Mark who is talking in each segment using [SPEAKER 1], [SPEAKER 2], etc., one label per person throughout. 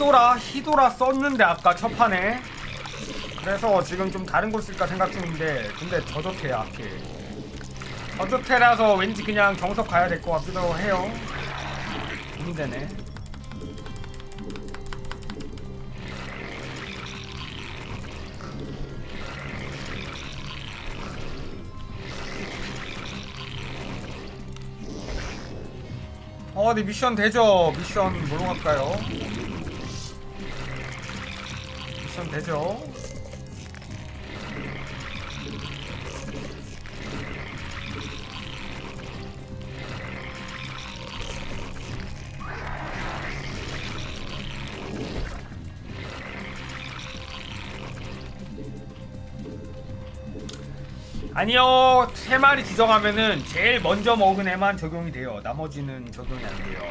[SPEAKER 1] 히도라 히도라 썼는데 아까 첫 판에 그래서 지금 좀 다른 걸 쓸까 생각 중인데 근데 저조태야 하필 저조태라서 왠지 그냥 정석 가야 될 것 같기도 해요 고민되네 어, 네 미션 되죠? 미션 뭐로 갈까요? 되죠? 아니요 세 마리 지정하면은 제일 먼저 먹은 애만 적용이 돼요 나머지는 적용이 안 돼요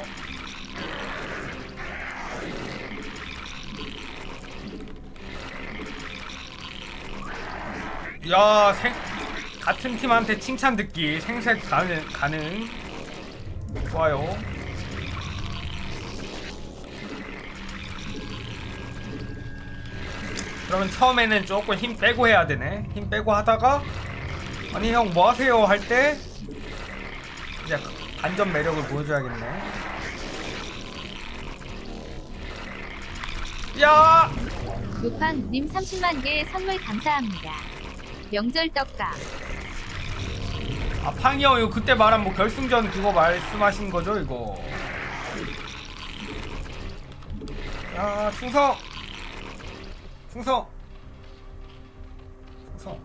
[SPEAKER 1] 야 생, 같은 팀한테 칭찬 듣기. 생색 가능, 가능. 좋아요. 그러면 처음에는 조금 힘 빼고 해야 되네. 힘 빼고 하다가 아니 형 뭐 하세요? 할 때 이제 반전 매력을 보여줘야겠네. 야!
[SPEAKER 2] 루팡님 30만 개 선물 감사합니다. 명절 떡가.
[SPEAKER 1] 아 팡이 형 이거 그때 말한 뭐 결승전 그거 말씀하신 거죠 이거? 야 충성! 충성! 충성!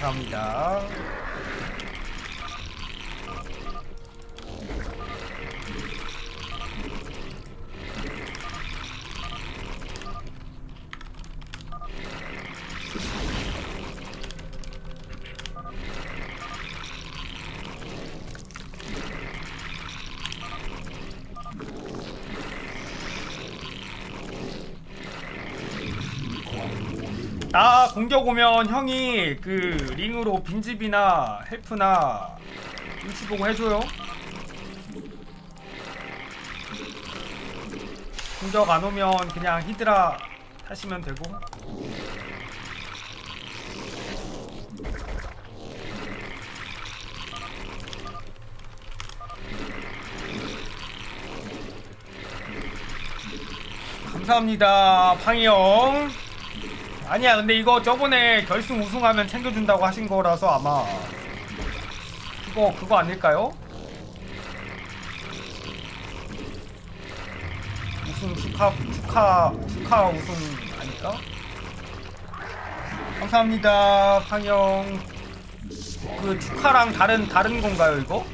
[SPEAKER 1] 감사합니다 나 공격 오면 형이 그 링으로 빈집이나 헬프나 눈치 보고 해줘요. 공격 안 오면 그냥 히드라 하시면 되고. 감사합니다, 팡이 형. 아니야 근데 이거 저번에 결승 우승하면 챙겨준다고 하신 거라서 아마 그거 그거 아닐까요? 우승 축하 축하 축하 우승 아닐까? 감사합니다 팡형 그 축하랑 다른 다른 건가요 이거?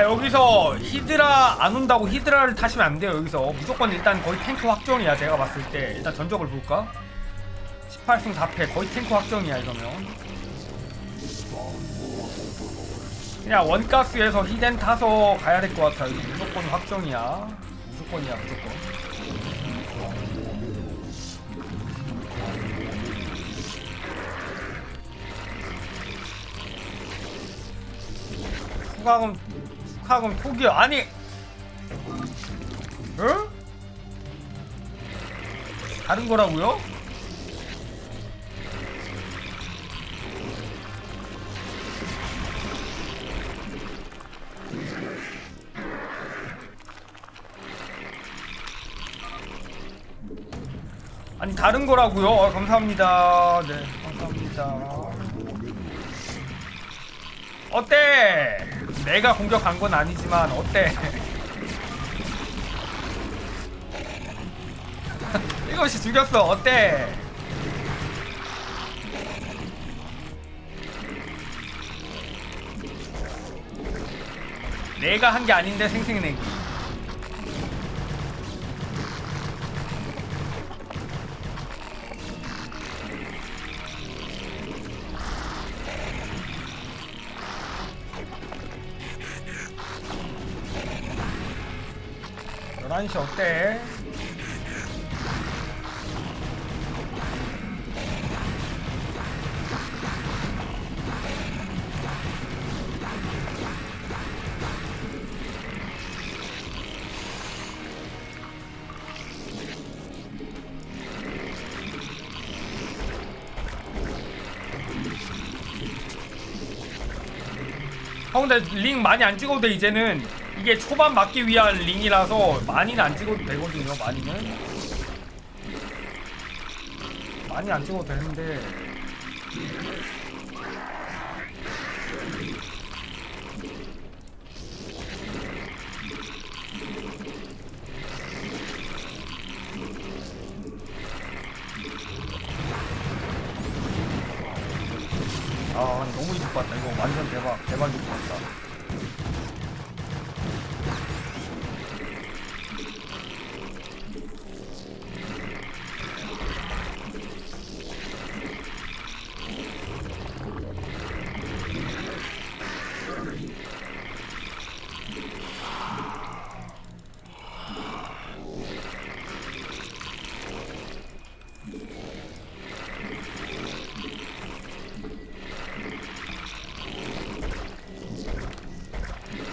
[SPEAKER 1] 자 여기서 히드라 안 온다고 히드라를 타시면 안 돼요 여기서. 무조건 일단 거의 탱크 확정이야 제가 봤을 때. 일단 전적을 볼까? 18승 4패. 거의 탱크 확정이야 이러면. 그냥 원가스에서 히덴 타서 가야 될 것 같아 이거 무조건 확정이야. 무조건이야 무조건. 후가금 후가금 포기야 아니 응? 다른 거라고요? 아니 다른 거라고요? 어, 감사합니다. 네, 감사합니다. 어때? 내가 공격한 건 아니지만 어때? 이것이 죽였어. 어때? 내가 한 게 아닌데 생생내기. 한시 어때? 형 근데 링 많이 안 찍어도 돼 이제는 이게 초반 막기 위한 링이라서 많이는 안 찍어도 되거든요 많이는. 많이 안 찍어도 되는데 아 너무 이득 봤다 이거 완전 대박 대박 이득 봤다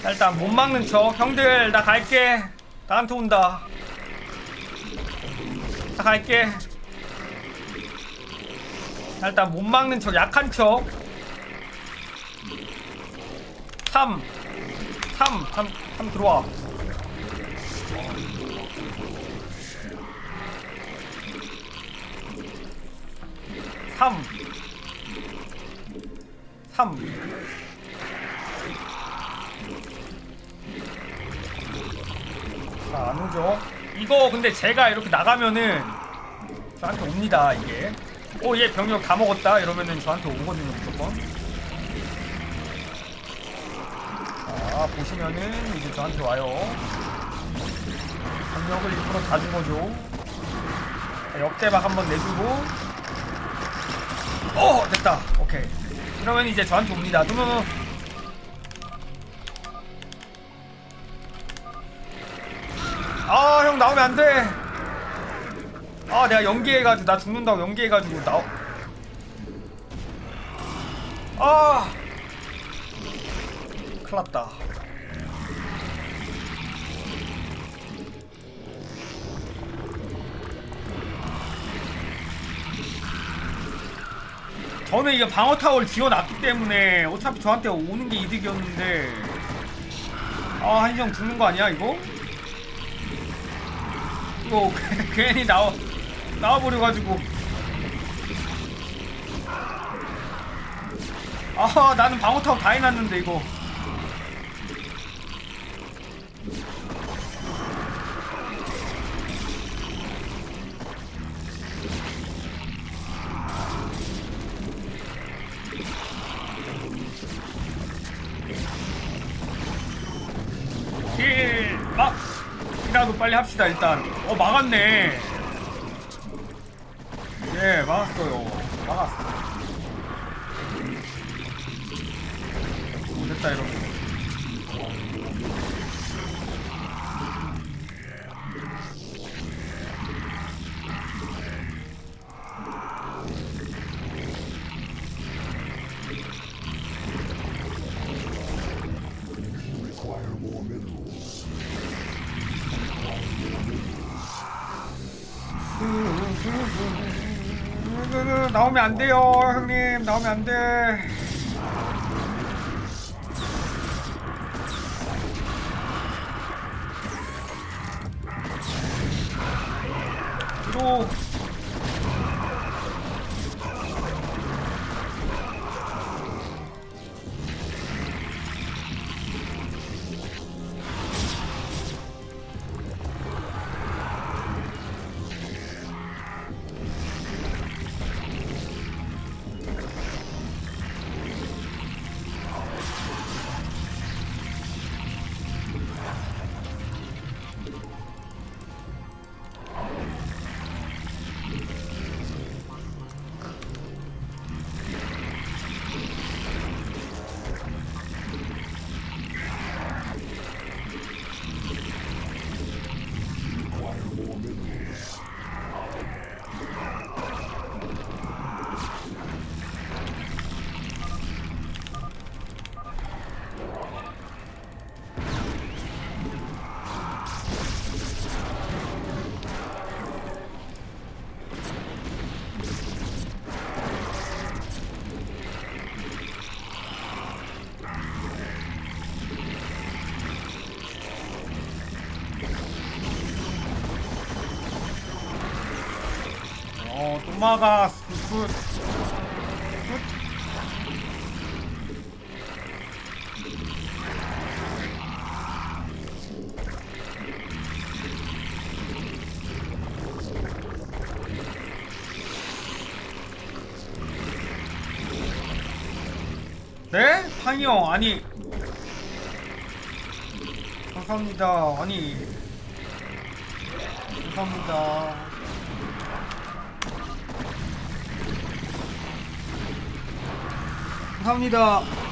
[SPEAKER 1] 자, 일단 못 막는 척. 형들 나 갈게. 나한테 온다. 나 갈게. 자, 일단 못 막는 척 약한 척. 3 3 3 3 들어와 근데 제가 이렇게 나가면은 저한테 옵니다, 이게. 오, 얘 병력 다 먹었다. 이러면은 저한테 오거든요, 무조건. 자, 보시면은 이제 저한테 와요. 병력을 일부러 다 준 거죠. 자, 역대박 한번 내주고. 오! 됐다. 오케이. 이러면 이제 저한테 옵니다. 누누누. 나오면 안 돼. 아, 내가 연기해가지고 나 죽는다고 연기해가지고 나. 아, 큰일났다. 저는 이게 방어 타워를 지어놨기 때문에 어차피 저한테 오는 게 이득이었는데 아 한시형 죽는 거 아니야 이거? 이거 괜히 나와 나와버려 가지고. 아 나는 방어 타워 다 해놨는데 이거. 힐 막! 이라도 빨리 합시다 일단 어 막았네. 예 막았어요. 막았어. 오, 됐다 이러면 나오면 안 돼요 형님. 나오면 안 돼. 뒤로 어 도마가 굿. 굿. 네? 황이형 아니 감사합니다 아니 감사합니다 감사합니다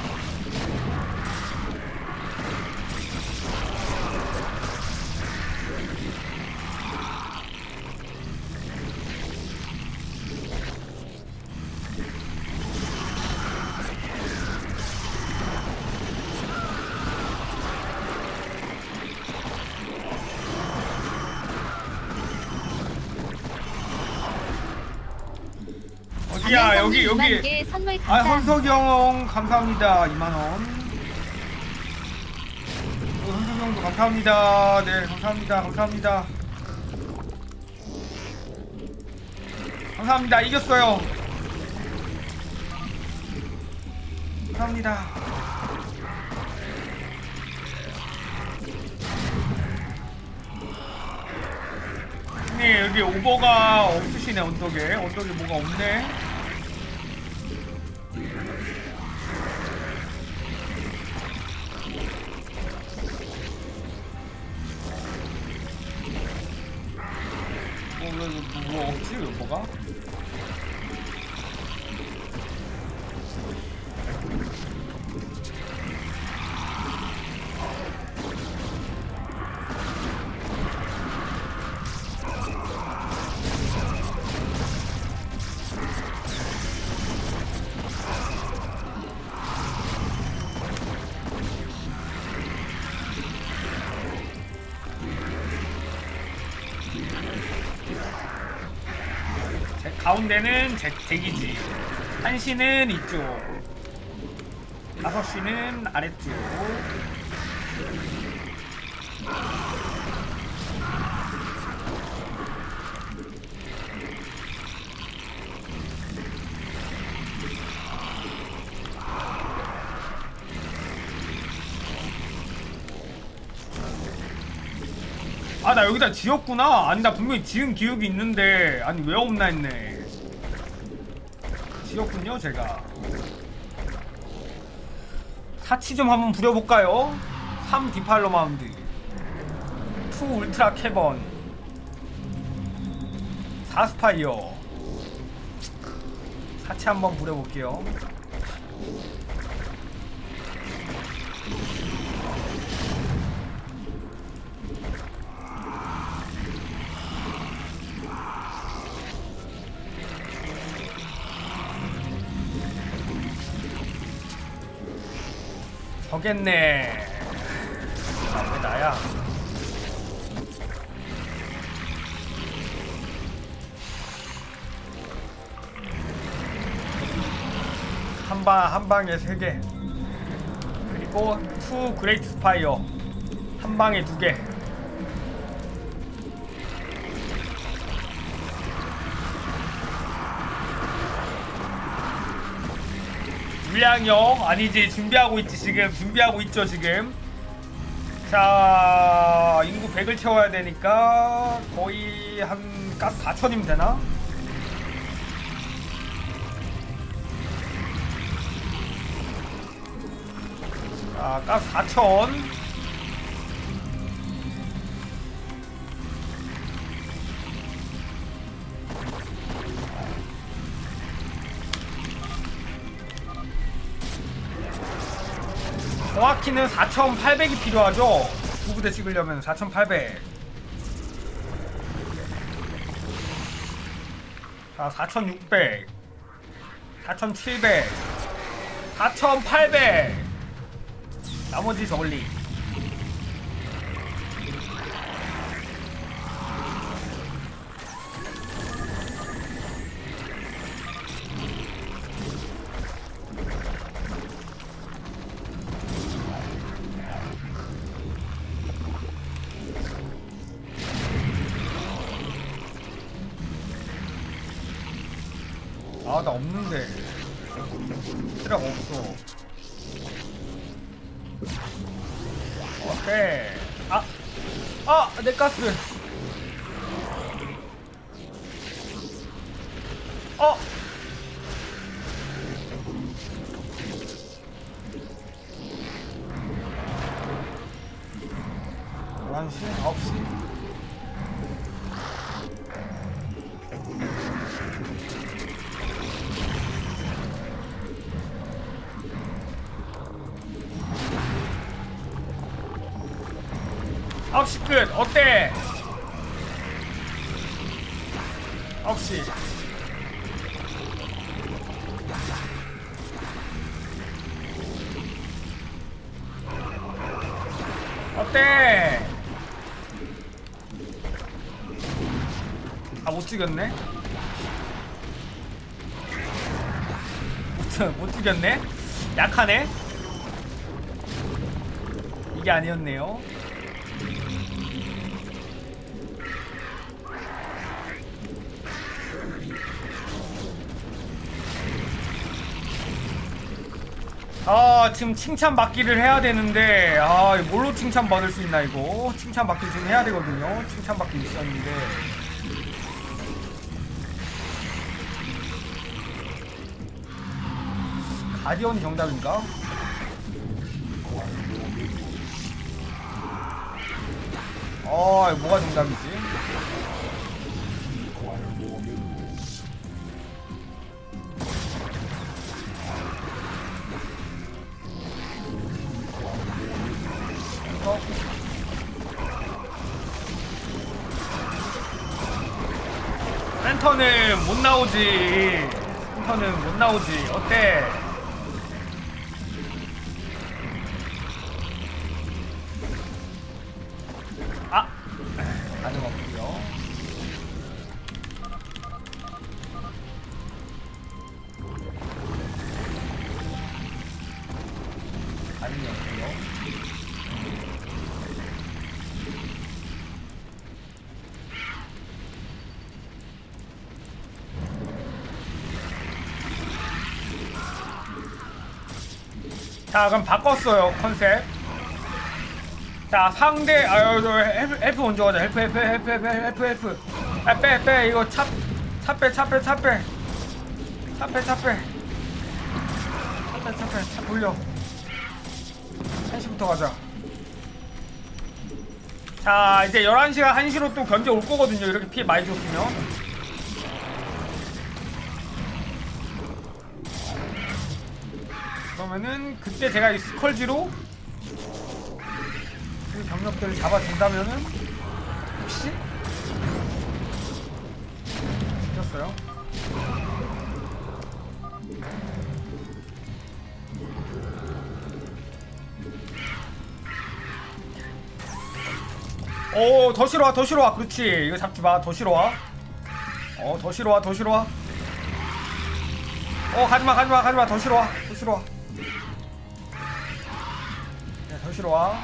[SPEAKER 1] 야 여기 여기.
[SPEAKER 2] 2개 선물
[SPEAKER 1] 아형 감사합니다. 2만원. 헌석이 형도 감사합니다. 네 감사합니다. 감사합니다. 감사합니다. 이겼어요. 감사합니다. 형님 여기 오버가 없으시네 언덕에. 언덕에 뭐가 없네 뭐, 뭐 없지? 왜 뭐가? 가운데는 제, 제기지. 한시는 이쪽. 다섯 시는 아래쪽. 아나 여기다 지었구나 아니 나 분명히 지은 기억이 있는데 아니 왜 없나 했네 지었군요 제가. 사치 좀 한번 부려볼까요? 3 디팔로 마운드. 2 울트라 캐번. 4 스파이어. 사치 한번 부려볼게요 저겠네. 아, 왜 나야? 한방 한 방에 세 개. 그리고 투 그레이트 스파이어. 한 방에 두 개. 물량형. 아니지 준비하고 있지 지금. 준비하고 있죠 지금. 자 인구 100을 채워야 되니까 거의 한 가스 4천이면 되나? 자 가스 4천 정확히는 4,800이 필요하죠. 두 부대 찍으려면 4,800. 자, 4,600. 4,700. 4,800. 나머지 저글리. 11시, 9시. 9시 끝 어때? 약하네. 이게 아니었네요. 아 지금 칭찬 받기를 해야 되는데 아 뭘로 칭찬 받을 수 있나 이거 칭찬 받기 지금 해야 되거든요 칭찬 받기 있었는데 가디언이 정답인가? 어 뭐가 정답이지? 어? 센터는 못 나오지. 센터는 못 나오지. 어때? 자 그럼 바꿨어요 컨셉. 자 상대 아유 저 헬프, 헬프 먼저 가자. 헬프 헬프 헬프 헬프 헬프 헬프. 아빼빼 이거 차차빼차빼차빼차빼차빼. 차빼 차빼 차 돌려. 1시부터 가자. 자 이제 11시가 1시로 또 견제 올 거거든요. 이렇게 피해 많이 줬으면 그러면은 그때 제가 이 스컬지로 그 병력들을 잡아준다면은 혹시 시켰어요? 오, 더 싫어 와, 더 싫어 와. 그렇지. 이거 잡지 마. 더 싫어 와. 어, 더 싫어 와, 더 싫어 와. 어, 가지 마, 가지 마, 가지 마. 더 싫어 와. 더 싫어 싫어 와.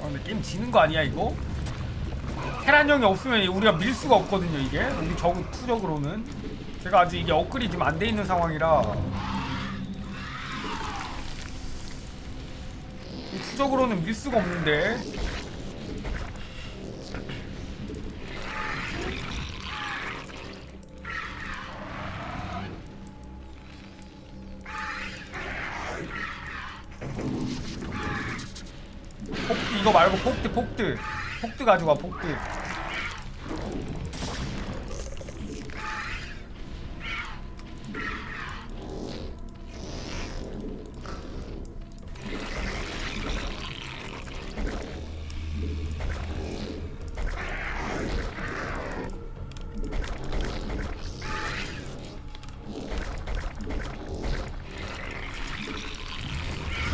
[SPEAKER 1] 아, 근데 게임 지는 거 아니야, 이거? 테란 형이 없으면 우리가 밀 수가 없거든요 이게 우리 저그 투적으로는 제가 아직 이게 업글이 지금 안 돼 있는 상황이라 이 투적으로는 밀 수가 없는데 폭드 가지고 와 폭드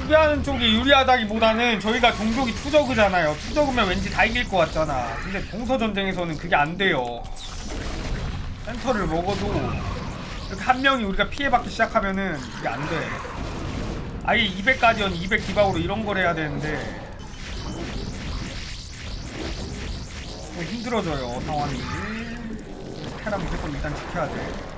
[SPEAKER 1] 수비하는 쪽이 유리하다기보다는 저희가 종족이 투저그잖아요. 투저그면 왠지 다 이길 것 같잖아. 근데 동서 전쟁에서는 그게 안 돼요. 센터를 먹어도 이렇게 한 명이 우리가 피해받기 시작하면은 그게 안 돼. 아예 200 가디언 200 디바우로 이런 걸 해야 되는데 좀 힘들어져요 상황이 테라 무조건 일단 지켜야 돼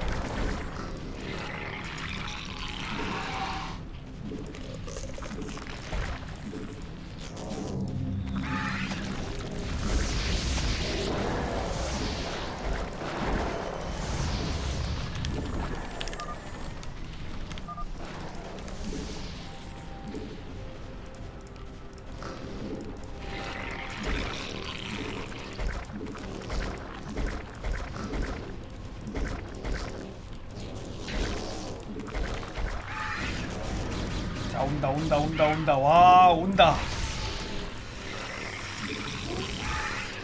[SPEAKER 1] 온다 온다 온다 온다. 와 온다.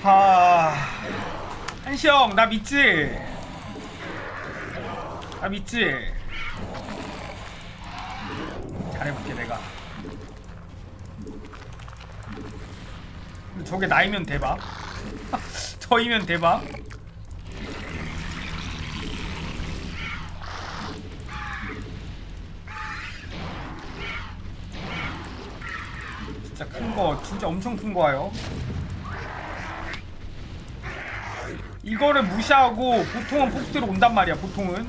[SPEAKER 1] 하. 한시 형 나 믿지? 나 믿지? 잘해볼게 내가. 근데 저게 나이면 대박. 저이면 대박 엄청 큰 거예요. 이거를 무시하고 보통은 폭대로 온단 말이야, 보통은.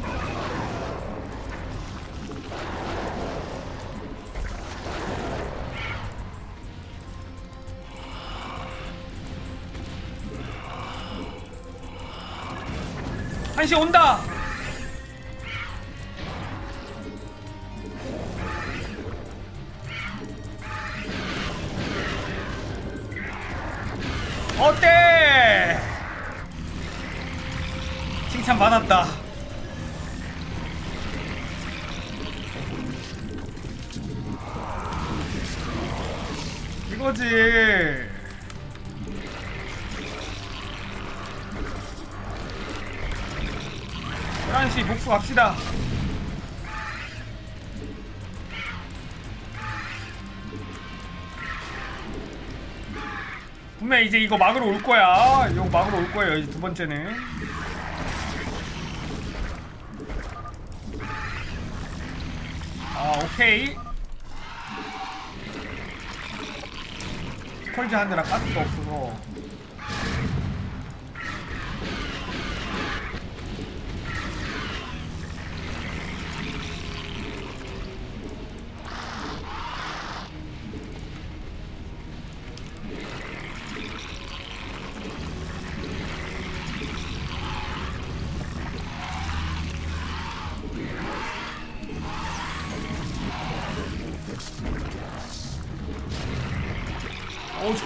[SPEAKER 1] 한시 온다! 갑시다. 분명 이제 이거 막으러 올 거야. 이거 막으러 올 거예요. 이제 두 번째는. 아 오케이. 스컬지 하느라 가스가 없어서.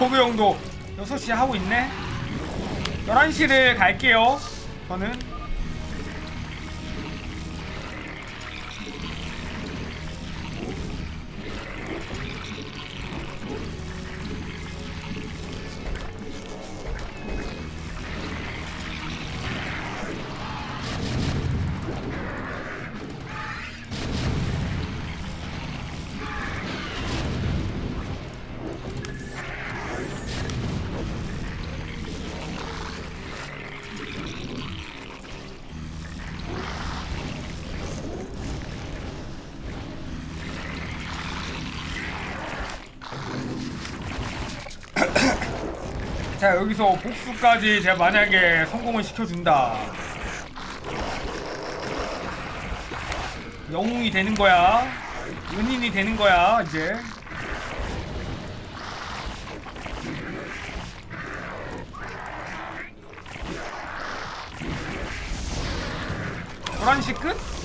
[SPEAKER 1] 오 조그 형도 6시 하고 있네. 11시를 갈게요. 저는 여기서 복수까지 제가 만약에 성공을 시켜준다. 영웅이 되는 거야. 은인이 되는 거야 이제. 노란시 끝?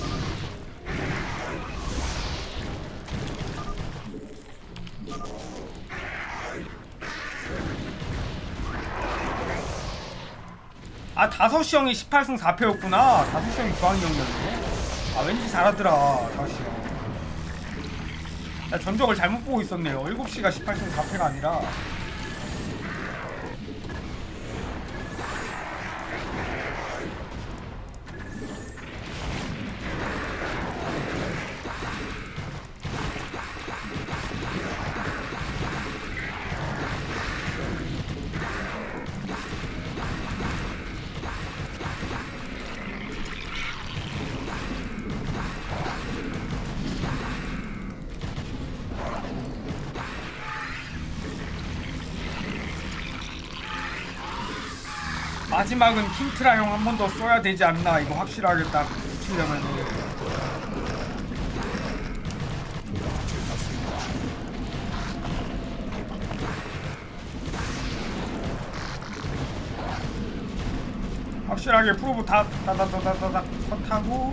[SPEAKER 1] 아 다섯 시 형이 18승 4패였구나. 다섯 시 형이 주한이 형이었네. 아 왠지 잘하더라 다섯 시 형. 나 전적을 잘못 보고 있었네요. 7시가 18승 4패가 아니라 마지막은 킹트라 형 한 번 더 써야 되지 않나 이거 확실하게 딱 붙이려면 확실하게 프로브 다 다다다다다닥 컷하고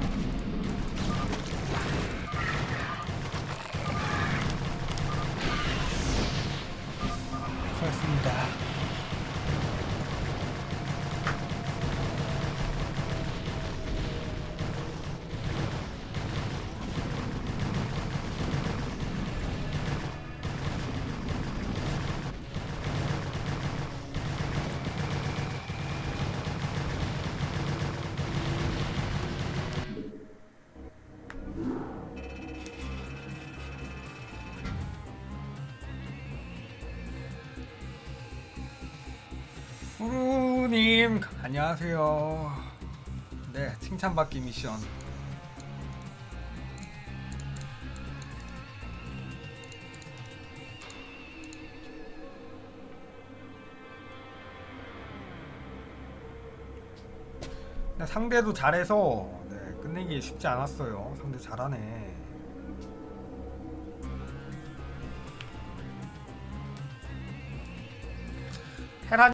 [SPEAKER 1] 안녕하세요. 네 칭찬받기 미션. 상대도 잘해서 네, 끝내기 쉽지 않았어요. 상대 잘하네.